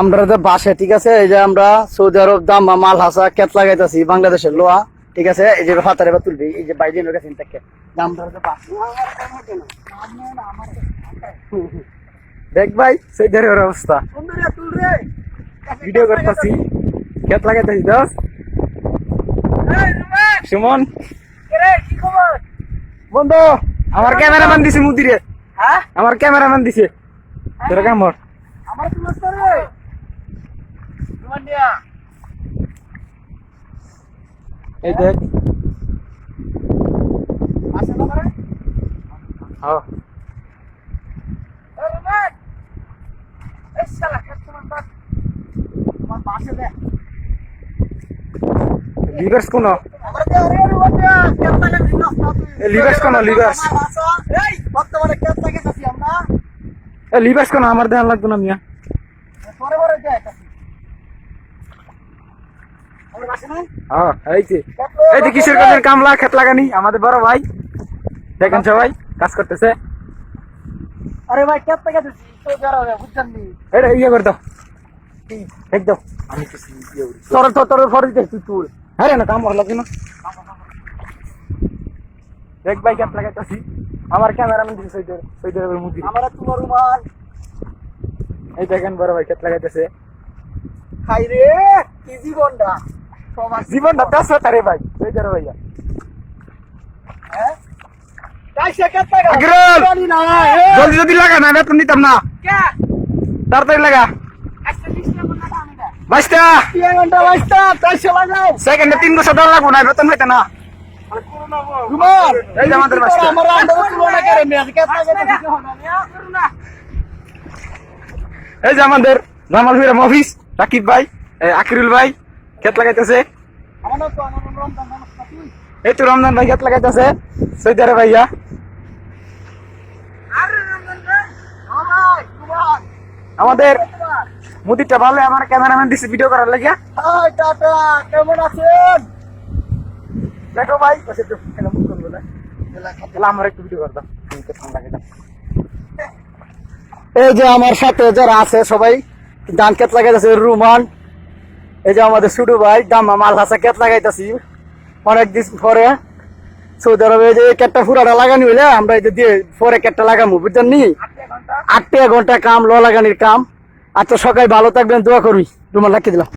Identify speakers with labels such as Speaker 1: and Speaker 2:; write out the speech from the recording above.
Speaker 1: আমরা যে বাসে ঠিক আছে? এই যে আমরা সৌদি আরব দাম বা মাল হাসা কেত লাগাইতেছি বাংলাদেশের লোয়া ঠিক আছে? এই যে হাতারে বা তুলবি এই যে বাইরে লোক আছে থেকে আমরা যে বাস দেখ ভাই সৌদি আরবের অবস্থা। ভিডিও করতেছি। কেত লাগাইতেছি দোস সুমন। বন্ধু আমার ক্যামেরাম্যান দিছে মুদিরে।
Speaker 2: হ্যাঁ?
Speaker 1: আমার ক্যামেরাম্যান দিছে। তোর কামড়। এই দেখ।
Speaker 2: আসে না করে
Speaker 1: হ্যাঁ। লিভার্স কোন? লিভার্স কোন, লিভার্স?
Speaker 2: বর্তমানে কেমন লাগে আমরা
Speaker 1: লিভার্স কোন আমার দেখান লাগতো না মিয়া।
Speaker 2: পরে পরে যাই কাছি আমার বাসে নাই?
Speaker 1: হ্যাঁ এই যে এই কাজের কামলা খেত লাগানি আমাদের বড় ভাই। দেখেন সবাই কাজ করতেছে।
Speaker 2: আরে ভাই কেমন লাগে দিছি তো যারা বুঝছেন
Speaker 1: এটা ইয়ে করে দাও দেখ দাও আমি কিছু ইয়ে করি। তোর তোর তোর ফরে দিতে তুই তুল হ্যাঁ না কাম ভালো লাগে না দেখ ভাই খেত লাগাইতেছি। আমার ক্যামেরাম্যান দিছে সৈদের সৈদের মুদি
Speaker 2: আমার তোমার রুমাল।
Speaker 1: এই দেখেন বড় ভাই খেত লাগাইতেছে
Speaker 2: খাই রে কি জীবনটা? সমাজ
Speaker 1: জীবনটা দশ তারে ভাই সৈদের ভাইয়া।
Speaker 2: হ্যাঁ? এ
Speaker 1: জলদি জলদি লাগা না বেতন দিতাম না।
Speaker 2: কে?
Speaker 1: তাড়াতাড়ি লাগা। বাইশটা!
Speaker 2: তিন ঘণ্টা বাইশটা? সে লাগাও
Speaker 1: সেকেন্ডে তিন বছর দেওয়া লাগবো না বেতন হইতে না।
Speaker 2: রুমাল
Speaker 1: এই যে আমাদের।
Speaker 2: আমার তুলনা করে নে আজকে
Speaker 1: এই যে জামাল ফিরাম অফিস রাকিব ভাই আকিরুল ভাই ক্ষেত লাগাইতেছে। এই তো রমজান ভাই ক্ষেত লাগাইতেছে সৈদারে ভাইয়া। আমাদের মুদিরটা ভালো আমার ক্যামেরাম্যান দিছে ভিডিও করার লাগিয়া।
Speaker 2: টাটা কেমন আছেন?
Speaker 1: দেখো ভাই আমার একটু ভিডিও করতাম ঠান্ডা এই যে আমার সাথে যারা আছে সবাই ধান ক্ষেত লাগাইতেছে রুমান। এই যে আমাদের সুডু ভাই দামা মাল হাসা ক্ষেত লাগাইতেছি। অনেক দিন পরে সৌদি আরবে যে কেটটা ফুরাটা লাগানি হইলে আমরা এই যে দিয়ে পরে কেটটা লাগামু, বুঝছেন নি? আটটা ঘণ্টা। কাম, ল লাগানির কাম। আচ্ছা সকাল ভালো থাকবেন, দোয়া করবি রুমাল রাখি দিলাম।